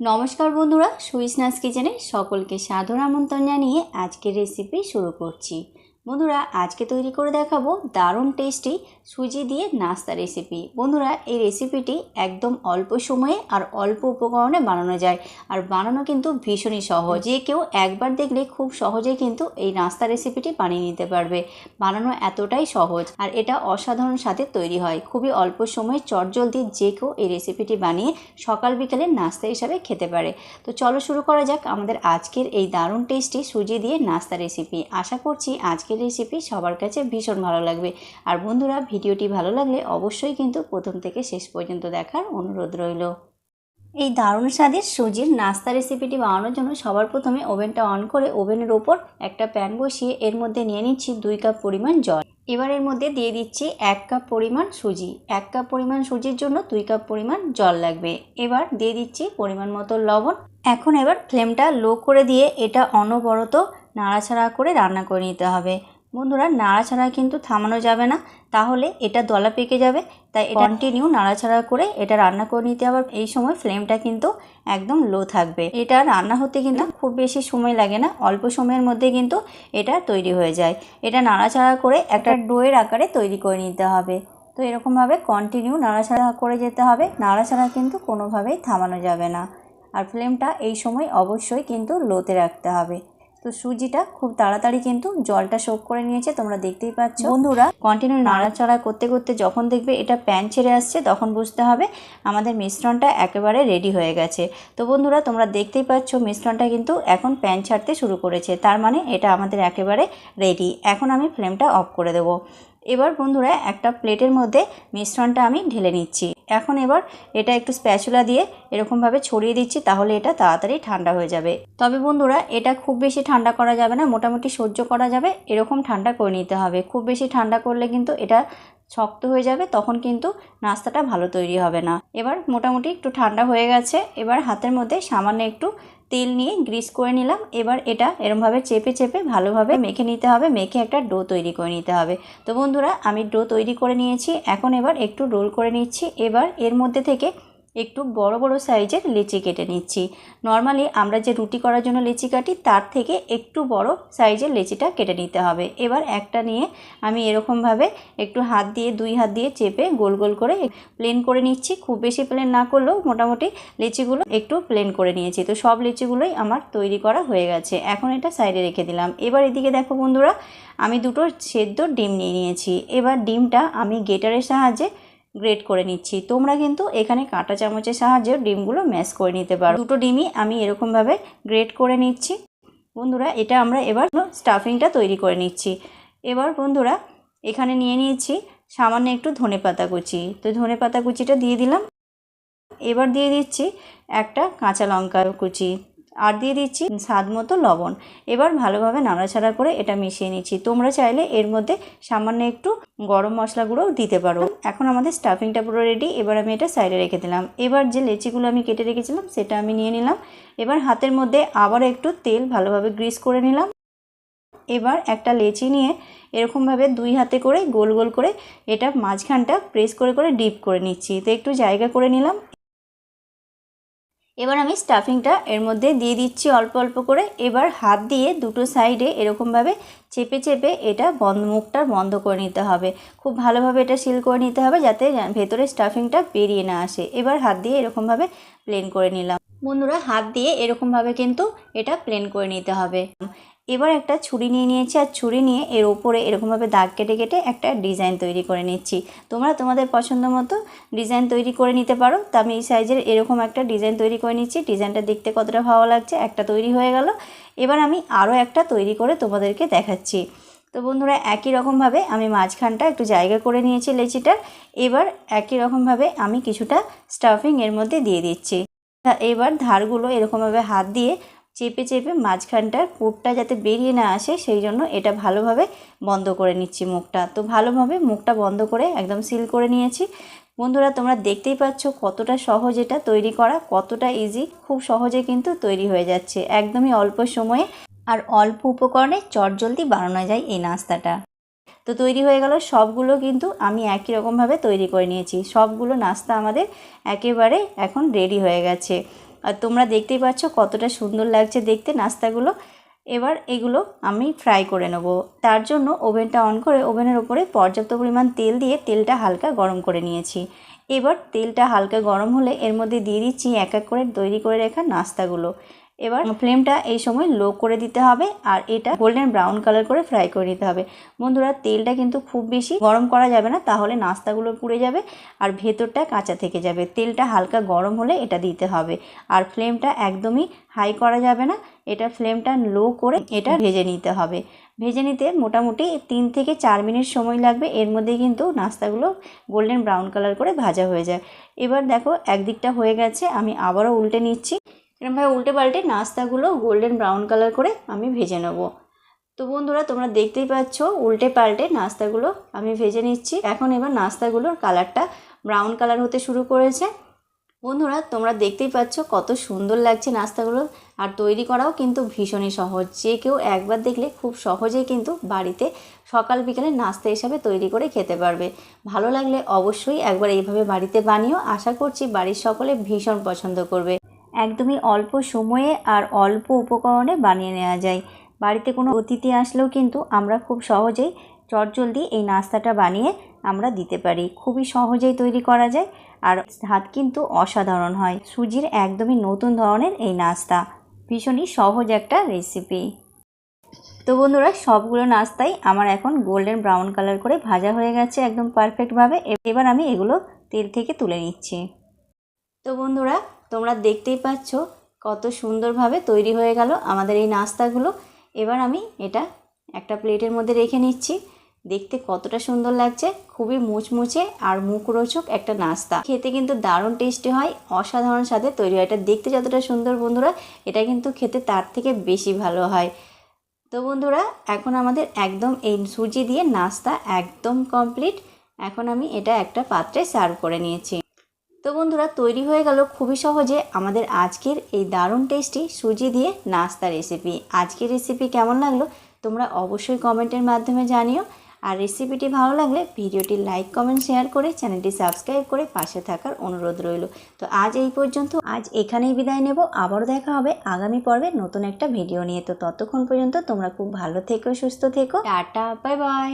নমস্কার বন্ধুরা সুইসনাস কিচেনে সকলকে সাদর আমন্ত্রণ জানিয়ে আজকের রেসিপি শুরু করছি। বন্ধুরা, আজকে তৈরি করে দেখাবো দারুণ টেস্টি সুজি দিয়ে নাস্তা রেসিপি বন্ধুরা, এই রেসিপিটি একদম অল্প সময়ে আর অল্প উপকরণে বানানো যায়। আর বানানো কিন্তু ভীষণই সহজ। যে কেউ একবার দেখলে খুব সহজেই কিন্তু এই নাস্তা রেসিপিটি বানিয়ে নিতে পারবে। বানানো এতটাই সহজ। আর এটা অসাধারণ সাথে তৈরি হয়। খুবই অল্প সময়ে চটজলদি যে কেউ এই রেসিপিটি বানিয়ে সকাল বিকেলে নাস্তা হিসাবে খেতে পারে। তো চলো শুরু করা যাক আমাদের আজকের এই দারুণ টেস্টি সুজি দিয়ে নাস্তা রেসিপি আশা করছি আজকের রেসিপি সবার কাছে ভীষণ ভালো লাগবে। আর বন্ধুরা, ভিডিওটি ভালো লাগলে অবশ্যই কিন্তু প্রথম থেকে শেষ পর্যন্ত দেখার অনুরোধ রইল। এই দারুণ স্বাদের সুজির নাস্তা রেসিপিটি বানানোর জন্য সবার প্রথমে ওভেনটা অন করে ওভেনের ওপর একটা প্যান বসিয়ে এর মধ্যে নিয়ে নিচ্ছি দুই কাপ পরিমাণ জল। এবার এর মধ্যে দিয়ে দিচ্ছি এক কাপ পরিমাণ সুজি। এক কাপ পরিমাণ সুজির জন্য দুই কাপ পরিমাণ জল লাগবে। এবার দিয়ে দিচ্ছি পরিমাণ মতো লবণ। এখন এবার ফ্লেমটা লো করে দিয়ে এটা অনবরত নাড়াচাড়া করে রান্না করে নিতে হবে। বন্ধুরা নাড়াছাড়া কিন্তু থামানো যাবে না। তাহলে এটা দলা পেকে যাবে। তাই এটা কন্টিনিউ নাড়াছাড়া করে এটা রান্না করে নিতে আবার এই সময় ফ্লেমটা কিন্তু একদম লো থাকবে। এটা রান্না হতে কিন্তু খুব বেশি সময় লাগে না। অল্প সময়ের মধ্যে কিন্তু এটা তৈরি হয়ে যায়। এটা নাড়াছাড়া করে একটা ডোয়ের আকারে তৈরি করে নিতে হবে। তো এরকমভাবে কন্টিনিউ নাড়াছাড়া করে যেতে হবে। নাড়াচাড়া কিন্তু কোনোভাবেই থামানো যাবে না। আর ফ্লেমটা এই সময় অবশ্যই কিন্তু লোতে রাখতে হবে। তো সুজিটা খুব তাড়াতাড়ি কিন্তু জলটা শোক করে নিয়েছে, তোমরা দেখতেই পাচ্ছ। বন্ধুরা কন্টিনিউ নাড়াচাড়া করতে করতে যখন দেখবে এটা প্যান ছেড়ে আসছে, তখন বুঝতে হবে আমাদের মিশ্রণটা একেবারে রেডি হয়ে গেছে। তো বন্ধুরা, তোমরা দেখতেই পাচ্ছ মিশ্রণটা কিন্তু এখন প্যান ছাড়তে শুরু করেছে। তার মানে এটা আমাদের একেবারে রেডি এখন আমি ফ্লেমটা অফ করে দেবো। এবার বন্ধুরা একটা প্লেটের মধ্যে মিশ্রণটা আমি ঢেলে নিচ্ছি। এখন এবার এটা একটু স্প্যাচুলা দিয়ে এরকমভাবে ছড়িয়ে দিচ্ছি তাহলে এটা তাড়াতাড়ি ঠান্ডা হয়ে যাবে। তবে বন্ধুরা এটা খুব বেশি ঠান্ডা করা যাবে না, মোটামুটি সহ্য করা যাবে, এরকম ঠান্ডা করে নিতে হবে। খুব বেশি ঠান্ডা করলে কিন্তু এটা শক্ত হয়ে যাবে, তখন কিন্তু নাস্তাটা ভালো তৈরি হবে না। এবার মোটামুটি একটু ঠান্ডা হয়ে গেছে, এবার হাতের মধ্যে সামান্য একটু তেল নিয়ে গ্রিস করে নিলাম। এবার এটা এরমভাবে চেপে চেপে ভালোভাবে মেখে নিতে হবে, মেখে একটা ডো তৈরি করে নিতে হবে। তো বন্ধুরা, আমি ডো তৈরি করে নিয়েছি, এখন এবার একটু রোল করে নিচ্ছি। এবার এর মধ্যে থেকে একটু বড় বড় সাইজের লিচি কেটে নিচ্ছি। নর্মালি আমরা যে রুটি করার জন্য লিচি কাটি, তার থেকে একটু বড় সাইজের লিচিটা কেটে নিতে হবে। এবার একটা নিয়ে আমি এরকমভাবে একটু হাত দিয়ে, দুই হাত দিয়ে চেপে গোল গোল করে প্লেন করে নিচ্ছি। খুব বেশি প্লেন না করলেও মোটামুটি লিচিগুলো একটু প্লেন করে নিয়েছি। তো সব লিচিগুলোই আমার তৈরি করা হয়ে গেছে। এখন এটা সাইডে রেখে দিলাম। এবার এদিকে দেখো বন্ধুরা, আমি দুটো সেদ্ধ ডিম নিয়ে নিয়েছি। এবার ডিমটা আমি গেটারের সাহায্যে গ্রেট করে নিচ্ছি। তোমরা কিন্তু এখানে কাঁটা চামচের সাহায্যে ডিমগুলো ম্যাশ করে নিতে পারো। দুটো ডিমই আমি এরকমভাবে গ্রেট করে নিচ্ছি। বন্ধুরা, এটা আমরা এবার স্টাফিংটা তৈরি করে নিচ্ছি। এবার বন্ধুরা, এখানে নিয়ে নিয়েছি সামান্য একটু ধনে পাতা কুচি। তো ধনে পাতা কুচিটা দিয়ে দিলাম। এবার দিয়ে দিচ্ছি একটা কাঁচা লঙ্কা কুচি। আর দিয়ে দিচ্ছি স্বাদ মতো লবণ। এবার ভালোভাবে নাড়াচাড়া করে এটা মিশিয়ে নিচ্ছি। তোমরা চাইলে এর মধ্যে সামান্য একটু গরম মশলা গুঁড়োও দিতে পারো। এখন আমাদের স্টাফিংটা পুরো রেডি এবার আমি এটা সাইডে রেখে দিলাম। এবার যে লেচিগুলো আমি কেটে রেখেছিলাম, সেটা আমি নিয়ে নিলাম। এবার হাতের মধ্যে আবার একটু তেল ভালোভাবে গ্রিস করে নিলাম। এবার একটা লেচি নিয়ে এরকমভাবে দুই হাতে করে গোল গোল করে এটা মাঝখানটা প্রেস করে করে ডিপ করে নিচ্ছি। তো একটু জায়গা করে নিলাম। এবার আমি স্টাফিংটা এর মধ্যে দিয়ে দিচ্ছি অল্প অল্প করে। এবার হাত দিয়ে দুটো সাইডে এরকমভাবে চেপে চেপে এটা বন্ধ মুখটা বন্ধ করে নিতে হবে। খুব ভালোভাবে এটা সিল করে নিতে হবে যাতে ভেতরে স্টাফিংটা বেরিয়ে না আসে। এবার হাত দিয়ে এরকমভাবে প্লেন করে নিলাম। বন্ধুরা হাত দিয়ে এরকমভাবে কিন্তু এটা প্লেন করে নিতে হবে। এবার একটা ছুরি নিয়ে নিয়েছি, আর ছুরি নিয়ে এর ওপরে এরকমভাবে দাগ কেটে কেটে একটা ডিজাইন তৈরি করে নিচ্ছি। তোমরা তোমাদের পছন্দ মতো ডিজাইন তৈরি করে নিতে পারো। তো আমি এই সাইজের এরকম একটা ডিজাইন তৈরি করে নিচ্ছি। ডিজাইনটা দেখতে কতটা ভালো লাগছে, একটা তৈরি হয়ে গেল। এবার আমি আরও একটা তৈরি করে তোমাদেরকে দেখাচ্ছি। তো বন্ধুরা একই রকমভাবে আমি মাঝখানটা একটু জায়গা করে নিয়েছি লেচিটার। এবার একই রকমভাবে আমি কিছুটা স্টাফিং এর মধ্যে দিয়ে দিচ্ছি। এবার ধারগুলো এরকমভাবে হাত দিয়ে চেপে চেপে মাঝখানটার পুরটা যাতে বেরিয়ে না আসে, সেই জন্য এটা ভালোভাবে বন্ধ করে নিচ্ছি মুখটা। তো ভালোভাবে মুখটা বন্ধ করে একদম সিল করে নিয়েছি। বন্ধুরা, তোমরা দেখতেই পাচ্ছ কতটা সহজ এটা তৈরি করা, কতটা ইজি খুব সহজে কিন্তু তৈরি হয়ে যাচ্ছে। একদমই অল্প সময়ে আর অল্প উপকরণে চটজলদি বানানো যায় এই নাস্তাটা। তো তৈরি হয়ে গেল, সবগুলো কিন্তু আমি একই রকমভাবে তৈরি করে নিয়েছি। সবগুলো নাস্তা আমাদের একেবারে এখন রেডি হয়ে গেছে। আর তোমরা দেখতেই পাচ্ছ কতটা সুন্দর লাগছে দেখতে নাস্তাগুলো। এবার এগুলো আমি ফ্রাই করে নেব। তার জন্য ওভেনটা অন করে, ওভেনের ওপরে পর্যাপ্ত পরিমাণ তেল দিয়ে তেলটা হালকা গরম করে নিয়েছি। এবার তেলটা হালকা গরম হলে এর মধ্যে দিয়ে দিচ্ছি এক এক করে তৈরি করে রাখা নাস্তাগুলো। এবার ফ্লেমটা এই সময় লো করে দিতে হবে আর এটা গোল্ডেন ব্রাউন কালার করে ফ্রাই করে নিতে হবে। বন্ধুরা, তেলটা কিন্তু খুব বেশি গরম করা যাবে না, তাহলে নাস্তাগুলো পুড়ে যাবে আর ভেতরটা কাঁচা থেকে যাবে। তেলটা হালকা গরম হলে এটা দিতে হবে আর ফ্লেমটা একদমই হাই করা যাবে না, এটা ফ্লেমটা লো করে এটা ভেজে নিতে হবে। ভেজে নিতে মোটামুটি তিন থেকে চার মিনিট সময় লাগবে, এর মধ্যে কিন্তু নাস্তাগুলো গোল্ডেন ব্রাউন কালার করে ভাজা হয়ে যায়। এবার দেখো, একদিকটা হয়ে গেছে, আমি আবারও উল্টে নিচ্ছি। এরকমভাবে উল্টে পাল্টে নাস্তাগুলো গোল্ডেন ব্রাউন কালার করে আমি ভেজে নেব। তো বন্ধুরা, তোমরা দেখতেই পাচ্ছ, উল্টে পাল্টে নাস্তাগুলো আমি ভেজে নিচ্ছি। এখন এবার নাস্তাগুলোর কালারটা ব্রাউন কালার হতে শুরু করেছে। বন্ধুরা, তোমরা দেখতেই পাচ্ছ কত সুন্দর লাগছে নাস্তাগুলো। আর তৈরি করাও কিন্তু ভীষণই সহজ। যে কেউ একবার দেখলে খুব সহজেই কিন্তু বাড়িতে সকাল বিকেলে নাস্তা হিসাবে তৈরি করে খেতে পারবে। ভালো লাগলে অবশ্যই একবার এইভাবে বাড়িতে বানিয়েও আশা করছি বাড়ির সকলে ভীষণ পছন্দ করবে। একদমই অল্প সময়ে আর অল্প উপকরণে বানিয়ে নেওয়া যায়। বাড়িতে কোনো অতিথি আসলেও কিন্তু আমরা খুব সহজেই চটজলদি এই নাস্তাটা বানিয়ে আমরা দিতে পারি। খুবই সহজেই তৈরি করা যায় আর স্বাদ কিন্তু অসাধারণ হয়। সুজির একদমই নতুন ধরনের এই নাস্তা। ভীষণই সহজ একটা রেসিপি তো বন্ধুরা, সবগুলো নাস্তাই আমার এখন গোল্ডেন ব্রাউন কালার করে ভাজা হয়ে গেছে একদম পারফেক্টভাবে এবার আমি এগুলো তেল থেকে তুলে নিচ্ছি। তো বন্ধুরা, তোমরা দেখতেই পাচ্ছ কত সুন্দরভাবে তৈরি হয়ে গেল আমাদের এই নাস্তাগুলো। এবার আমি এটা একটা প্লেটের মধ্যে রেখে নিচ্ছি। দেখতে কতটা সুন্দর লাগছে, খুবই মুচমুচে আর মুখরোচক একটা নাস্তা। খেতে কিন্তু দারুণ টেস্টি হয়, অসাধারণ স্বাদে তৈরি হয়। এটা দেখতে যতটা সুন্দর বন্ধুরা, এটা কিন্তু খেতে তার থেকে বেশি ভালো হয়। তো বন্ধুরা, এখন আমাদের একদম এই সুজি দিয়ে নাস্তা একদম কমপ্লিট। এখন আমি এটা একটা পাত্রে সার্ভ করে নিয়েছি। তো বন্ধুরা, তৈরি হয়ে গেল খুবই সহজে আমাদের আজকের এই দারুণ টেস্টি সুজি দিয়ে নাস্তা রেসিপি আজকের রেসিপি কেমন লাগল তোমরা অবশ্যই কমেন্টের মাধ্যমে জানিও। আর রেসিপিটি ভালো লাগলে ভিডিওটি লাইক কমেন্ট শেয়ার করে চ্যানেলটি সাবস্ক্রাইব করে পাশে থাকার অনুরোধ রইল। তো আজ এই পর্যন্ত, আজ এখানেই বিদায় নেব। আবারও দেখা হবে আগামী পর্বে নতুন একটা ভিডিও নিয়ে। তো ততক্ষণ পর্যন্ত তোমরা খুব ভালো থেকো, সুস্থ থেকো। Tata bye bye